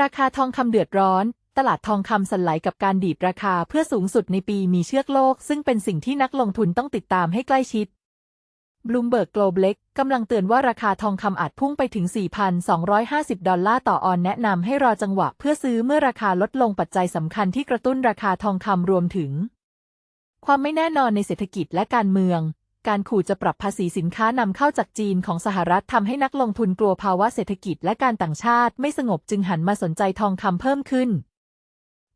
ราคาทองคำเดือดร้อน ตลาดทองคำสั่นไหลกับการดีดราคาเพื่อสูงสุดในปีมีเชือกโลก ซึ่งเป็นสิ่งที่นักลงทุนต้องติดตามให้ใกล้ชิด Bloomberg Global กำลังเตือนว่าราคาทองคำอาจพุ่งไปถึง 4,250 ดอลลาร์ต่อออนแนะนำให้รอจังหวะเพื่อซื้อเมื่อราคาลดลงปัจจัยสำคัญที่กระตุ้นราคาทองคำรวมถึง ความไม่แน่นอนในเศรษฐกิจและการเมือง การขู่จะปรับภาษีสินค้านำเข้าจากจีนของสหรัฐทำให้นักลงทุนกลัวภาวะเศรษฐกิจและการต่างชาติไม่สงบจึงหันมาสนใจทองคำเพิ่มขึ้น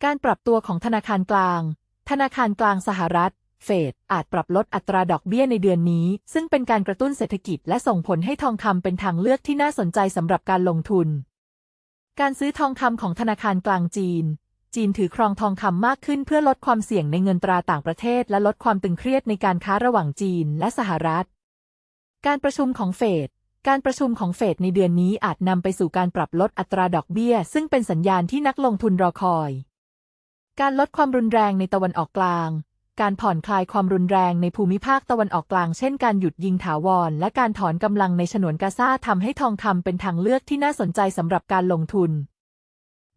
การปรับตัวของธนาคารกลาง ธนาคารกลางสหรัฐ เฟดอาจปรับลดอัตราดอกเบี้ยในเดือนนี้ ซึ่งเป็นการกระตุ้นเศรษฐกิจและส่งผลให้ทองคำเป็นทางเลือกที่น่าสนใจสำหรับการลงทุน การซื้อทองคำของธนาคารกลางจีน จีนถือครองทองคำมากขึ้นเพื่อลดความเสี่ยงในเงินตราต่างประเทศ และลดความตึงเครียดในการค้าระหว่างจีนและสหรัฐ การประชุมของเฟดการประชุมของเฟดในเดือนนี้อาจนำไปสู่การปรับลดอัตราดอกเบี้ย ซึ่งเป็นสัญญาณที่นักลงทุนรอคอย การลดความรุนแรงในตะวันออกกลาง การผ่อนคลายความรุนแรงในภูมิภาคตะวันออกกลาง เช่นการหยุดยิงถาวร และการถอนกำลังในฉนวนกาซาทำให้ทองคำเป็นทางเลือกที่น่าสนใจสำหรับการลงทุน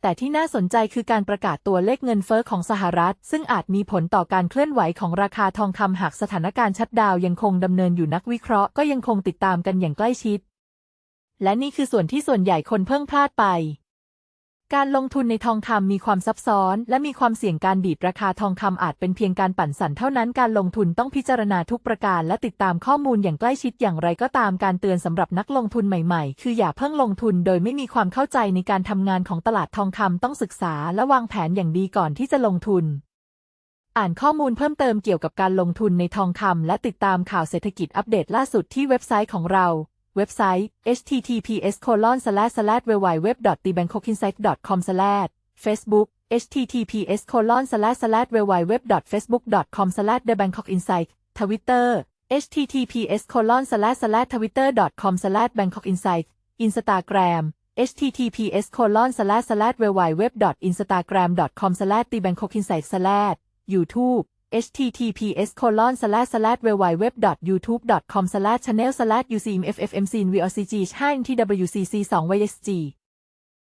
แต่ที่น่าสนใจคือการประกาศตัวเลขเงินเฟ้อของสหรัฐ ซึ่งอาจมีผลต่อการเคลื่อนไหวของราคาทองคำหากสถานการณ์ชัดดาวยังคงดำเนินอยู่นักวิเคราะห์ก็ยังคงติดตามกันอย่างใกล้ชิด และนี่คือส่วนที่ส่วนใหญ่คนเพิ่งพลาดไป การลงทุนในทองคำมีความซับซ้อน และมีความเสี่ยงการดีดราคาทองคำอาจเป็นเพียงการปั่นสั่นเท่านั้นการลงทุนต้องพิจารณาทุกประการและติดตามข้อมูลอย่างใกล้ชิดอย่างไรก็ตามการเตือนสำหรับนักลงทุนใหม่ๆ คืออย่าเพิ่งลงทุนโดยไม่มีความเข้าใจในการทำงานของตลาดทองคำต้องศึกษาและวางแผนอย่างดีก่อนที่จะลงทุน อ่านข้อมูลเพิ่มเติมเกี่ยวกับการลงทุนในทองคำและติดตามข่าวเศรษฐกิจอัปเดตล่าสุดที่เว็บไซต์ของเรา เว็บไซต์ https www thebangkokinsight com Facebook https www facebook com thebangkokinsight Twitter https twitter com bangkokinsight Instagram https www instagram com thebangkokinsight YouTube https www youtube com channel ucmffmc vocg 5 twcc 2 ysg